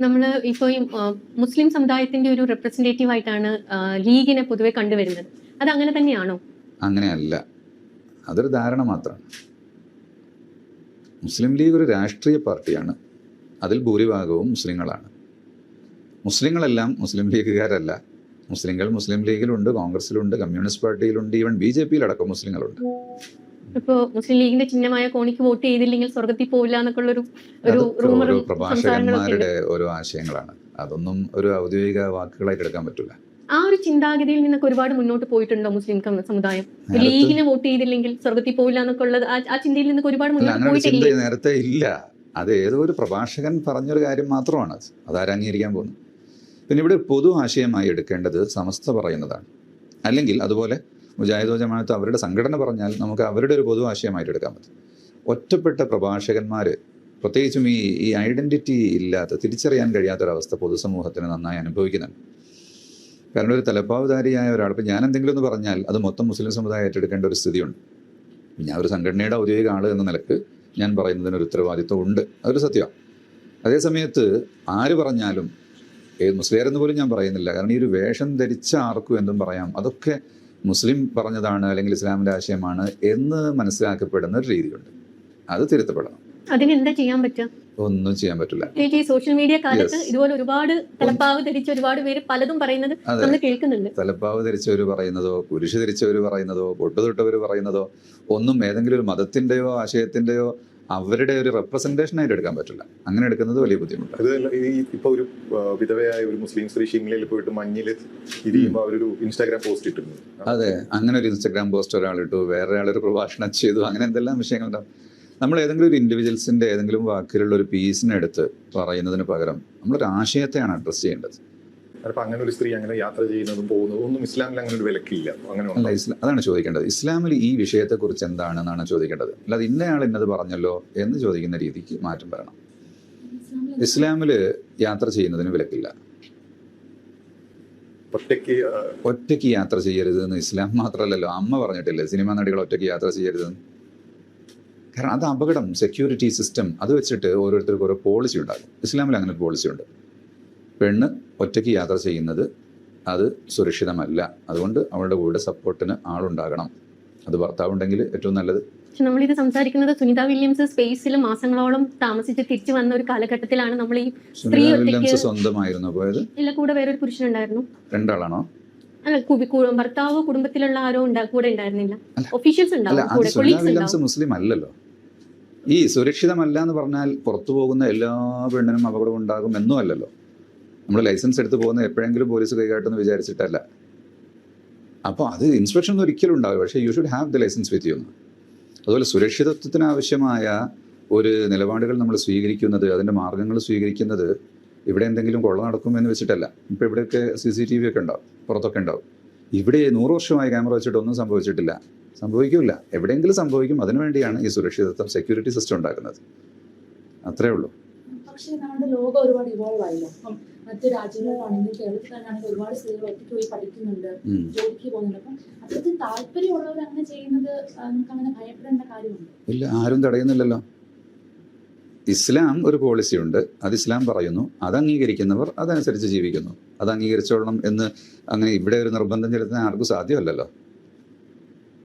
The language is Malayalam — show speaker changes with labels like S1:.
S1: നമ്മൾ ഇപ്പോൾ ഈ മുസ്ലിം സമുദായത്തിന്റെ ഒരു റെപ്രസെന്റേറ്റീവ് ആയിട്ടാണ് ലീഗിനെ പൊതുവെ കണ്ടുവരുന്നത്. അത് അങ്ങനെ തന്നെയാണോ?
S2: അങ്ങനെയല്ല. അതൊരു ധാരണ മാത്രമാണ് മുസ്ലിം ലീഗ് ഒരു രാഷ്ട്രീയ പാർട്ടിയാണ്. അതിൽ ഭൂരിഭാഗവും മുസ്ലിങ്ങളാണ്. മുസ്ലിങ്ങളെല്ലാം മുസ്ലിം ലീഗുകാരല്ല. മുസ്ലിങ്ങൾ മുസ്ലിം ലീഗിലുണ്ട് കോൺഗ്രസിലുണ്ട് കമ്മ്യൂണിസ്റ്റ് പാർട്ടിയിലുണ്ട് ഈവൻ ബി ജെ പിയിലടക്കം മുസ്ലിങ്ങളുണ്ട്.
S1: ഇപ്പോൾ മുസ്ലിം ലീഗിന്റെ ചിഹ്നമായ കോണിക്ക് വോട്ട് ചെയ്തില്ലെങ്കിൽ സ്വർഗത്തിൽ പോവില്ല എന്നൊക്കെ ഒരു ഒരു
S2: പ്രഭാഷകന്മാരുടെ ഓരോ ആശയങ്ങളാണ്. അതൊന്നും ഒരു ഔദ്യോഗിക വാക്കുകളായിട്ട് എടുക്കാൻ പറ്റില്ല.
S1: ആ ഒരു ചിന്താഗതിയിൽ നിന്നൊക്കെ ഒരുപാട് മുന്നോട്ട് പോയിട്ടുണ്ടോ മുസ്ലിം സമുദായം? ലീഗിന് വോട്ട് ചെയ്തില്ലെങ്കിൽ സ്വർഗത്തിൽ പോവില്ല എന്നൊക്കെ ഉള്ളത് ആ- ചിന്തയിൽ നിന്നൊക്കെ ഒരുപാട് മുന്നോട്ട് പോയിട്ടില്ല?
S2: നേരത്തെ ഇല്ല. അത് ഏതോ ഒരു പ്രഭാഷകൻ പറഞ്ഞൊരു കാര്യം മാത്രമാണ്. അത് അതാരും അംഗീകരിക്കാൻ പോകുന്നു പിന്നെ ഇവിടെ പൊതു ആശയമായി എടുക്കേണ്ടത് സമസ്ത പറയുന്നതാണ്. അല്ലെങ്കിൽ അതുപോലെ മുജാഹിദോ ജമാഅത്ത് അവരുടെ സംഘടന പറഞ്ഞാൽ നമുക്ക് അവരുടെ ഒരു പൊതു ആശയമായിട്ട് എടുക്കാൻ പറ്റും. ഒറ്റപ്പെട്ട പ്രഭാഷകന്മാർ പ്രത്യേകിച്ചും ഈ ഈ ഐഡന്റിറ്റി ഇല്ലാത്ത തിരിച്ചറിയാൻ കഴിയാത്തൊരവസ്ഥ പൊതുസമൂഹത്തിന് നന്നായി അനുഭവിക്കുന്നുണ്ട്. കാരണം ഒരു തലപ്പാവുധാരിയായ ഒരാൾ ഇപ്പം ഞാൻ എന്തെങ്കിലും ഒന്ന് പറഞ്ഞാൽ അത് മൊത്തം മുസ്ലിം സമുദായം ഏറ്റെടുക്കേണ്ട ഒരു സ്ഥിതിയുണ്ട്. ഞാൻ ഒരു സംഘടനയുടെ ഔദ്യോഗിക ആൾ എന്ന നിലയ്ക്ക് ഞാൻ പറയുന്നതിന് ഒരു ഉത്തരവാദിത്വം ഉണ്ട്. അതൊരു സത്യമാണ് അതേ സമയത്ത് ആര് പറഞ്ഞാലും ഏത് മുസ്ലിം പോലും ഞാൻ പറയുന്നില്ല. കാരണം ഈ ഒരു വേഷം ധരിച്ച ആർക്കും എന്തും പറയാം. അതൊക്കെ മുസ്ലിം പറഞ്ഞതാണ് അല്ലെങ്കിൽ ഇസ്ലാമിന്റെ ആശയമാണ് എന്ന് മനസ്സിലാക്കപ്പെടുന്ന ഒരു രീതിയുണ്ട്. അത് തിരുത്തപ്പെടണം.
S1: അതിന് എന്താ ചെയ്യാൻ പറ്റുക?
S2: ഒന്നും ചെയ്യാൻ പറ്റില്ല.
S1: ഈ സോഷ്യൽ മീഡിയ കാലത്ത് ഇതുപോലെ ഒരുപാട് തലപ്പാവ് ധരിച്ച ഒരുപാട് പേര് പലതും പറയുന്നത് നമ്മൾ കേൾക്കുന്നുണ്ട്.
S2: തലപ്പാവ് ധരിച്ചവർ പറയുന്നതോ കുരിശ് ധരിച്ചവർ പറയുന്നതോ പൊട്ടുതൊട്ടവര് തൊട്ടവർ പറയുന്നതോ ഒന്നും ഏതെങ്കിലും ഒരു മതത്തിന്റെയോ ആശയത്തിന്റെയോ അവരുടെ ഒരു റെപ്രസെന്റേഷൻ ആയിട്ട് എടുക്കാൻ പറ്റില്ല. അങ്ങനെ എടുക്കുന്നത് വലിയ ബുദ്ധിമുട്ടാണ്.
S3: ഇത് ഈ ഇപ്പൊ ഒരു വിധവയായ ഒരു മുസ്ലിം സ്ത്രീ ഷിംലയിൽ പോയിട്ട് മഞ്ഞിൽ ഇരിക്കുമ്പോൾ അവരൊരു ഇൻസ്റ്റാഗ്രാം പോസ്റ്റ് ഇട്ടിരുന്നു.
S2: അതെ. അങ്ങനെ ഒരു ഇൻസ്റ്റാഗ്രാം പോസ്റ്റ് ഒരാൾ ഇട്ടു. വേറെ ഒരാളൊരു പ്രഭാഷണം ചെയ്തു. അങ്ങനെ എന്തെല്ലാം വിഷയങ്ങളുണ്ടാവും നമ്മൾ ഏതെങ്കിലും ഒരു ഇൻഡിവിജ്വൽസിന്റെ ഏതെങ്കിലും വാക്കിലുള്ള ഒരു പീസിനെടുത്ത് പറയുന്നതിന് പകരം നമ്മളൊരു ആശയത്തെയാണ് അഡ്രസ്സ് ചെയ്യേണ്ടത്.
S3: അപ്പൊ അങ്ങനെ ഒരു സ്ത്രീ അങ്ങനെ യാത്ര ചെയ്യുന്നതും പോകുന്നതും ഒന്നും ഇസ്ലാമിൽ അങ്ങനെ ഒരു വിലക്കില്ല. അങ്ങനെ
S2: അല്ല ഇസ്ലാം അതാണ് ചോദിക്കേണ്ടത്. ഇസ്ലാമിൽ ഈ വിഷയത്തെക്കുറിച്ച് എന്താണ് ചോദിക്കേണ്ടത്? അല്ലാതെ ഇന്നയാൾ ഇന്നത് പറഞ്ഞല്ലോ എന്ന് ചോദിക്കുന്ന രീതിക്ക് മാറ്റം വരണം. ഇസ്ലാമിൽ യാത്ര ചെയ്യുന്നതിന് വിലക്കില്ല.
S3: ഒറ്റയ്ക്ക്
S2: ഒറ്റയ്ക്ക് യാത്ര ചെയ്യരുത് എന്ന് ഇസ്ലാം മാത്രമല്ലല്ലോ. അമ്മ പറഞ്ഞിട്ടില്ലേ സിനിമാ നടികൾ ഒറ്റയ്ക്ക് യാത്ര ചെയ്യരുത് കാരണം അത് അപകടം സെക്യൂരിറ്റി സിസ്റ്റം അത് വെച്ചിട്ട് ഓരോരുത്തർക്കും ഓരോ പോളിസി ഉണ്ടാകും. ഇസ്ലാമിൽ അങ്ങനെ ഒരു പോളിസി ഉണ്ട്. പെണ്ണ് ഒറ്റയ്ക്ക് യാത്ര ചെയ്യുന്നത് അത് സുരക്ഷിതമല്ല. അതുകൊണ്ട് അവളുടെ കൂടെ സപ്പോർട്ടിന് ആളുണ്ടാകണം. അത് ഭർത്താവ് ഉണ്ടെങ്കിൽ ഏറ്റവും നല്ലത്.
S1: പക്ഷെ നമ്മളിത് സംസാരിക്കുന്നത് സുനിത വില്യംസ് സ്പേസിൽ മാസങ്ങളോളം താമസിച്ച് തിരിച്ചു വന്ന ഒരു കാലഘട്ടത്തിലാണ് നമ്മൾ ഈ സ്ത്രീ
S2: വില്യംസ് സ്വന്തമായിരുന്നു. പോയത്
S1: ഇല്ല കൂടെ വേറൊരു പുരുഷനുണ്ടായിരുന്നു.
S2: രണ്ടാളാണോ?
S1: അല്ല കു- കുടുംബത്തിലുള്ള ആരോ കൂടെ ഉണ്ടായിരുന്നില്ല. ഒഫീഷ്യൽസ്
S2: വില്യംസ് മുസ്ലിം അല്ലല്ലോ. ഈ സുരക്ഷിതമല്ല എന്ന് പറഞ്ഞാൽ പുറത്തു പോകുന്ന എല്ലാ പെണ്ണിനും അപകടം ഉണ്ടാകും എന്നും അല്ലല്ലോ. നമ്മൾ ലൈസൻസ് എടുത്ത് പോകുന്ന എപ്പോഴെങ്കിലും പോലീസ് കൈകാട്ടെന്ന് വിചാരിച്ചിട്ടല്ല. അപ്പോൾ അത് ഇൻസ്പെക്ഷൻ ഒന്നും ഒരിക്കലും ഉണ്ടാവില്ല. പക്ഷേ you should have the license with you അതുപോലെ സുരക്ഷിതത്വത്തിന് ആവശ്യമായ ഒരു നിലപാടുകൾ നമ്മൾ സ്വീകരിക്കുന്നത് അതിന്റെ മാർഗങ്ങൾ സ്വീകരിക്കുന്നത് ഇവിടെ എന്തെങ്കിലും കൊള്ള നടക്കുമെന്ന് വെച്ചിട്ടല്ല. ഇപ്പോൾ ഇവിടെയൊക്കെ സി സി ടി വി ഒക്കെ ഉണ്ടാവും പുറത്തൊക്കെ ഉണ്ടാവും. ഇവിടെ നൂറ് വർഷമായി ക്യാമറ വെച്ചിട്ടൊന്നും സംഭവിച്ചിട്ടില്ല. സംഭവിക്കില്ല. എവിടെയെങ്കിലും സംഭവിക്കും. അതിനു വേണ്ടിയാണ് ഈ സുരക്ഷിതത്വം സെക്യൂരിറ്റി സിസ്റ്റം ഉണ്ടാക്കുന്നത്. അത്രേ ഉള്ളൂ.
S4: പക്ഷേ നമ്മുടെ ലോകം ഒരുപാട് ഇവോൾവ് ആയില്ലോ? മറ്റു രാജ്യങ്ങളിലാണെങ്കിൽ കേരളത്തിൽ തന്നെയാണെങ്കിൽ ഒരുപാട് സ്ത്രീകൾ ഒറ്റയ്ക്ക് പോയി പഠിക്കുന്നുണ്ട്. ജോലിക്ക് പോകുന്നുണ്ട്. അപ്പം അത്രയ്ക്ക് താല്പര്യമുള്ളവർ അങ്ങനെ ചെയ്യുന്നത് നമുക്ക് അങ്ങനെ ഭയപ്പെടേണ്ട കാര്യമുണ്ട്?
S2: ഇല്ല ആരും തടയുന്നില്ലല്ലോ. ഇസ്ലാം ഒരു പോളിസി ഉണ്ട്. അത് ഇസ്ലാം പറയുന്നു. അത് അംഗീകരിക്കുന്നവർ അതനുസരിച്ച് ജീവിക്കുന്നു. അത് അംഗീകരിച്ചോളണം എന്ന് അങ്ങനെ ഇവിടെ ഒരു നിർബന്ധം ചെലുത്താൻ ആർക്കും സാധ്യമല്ലല്ലോ.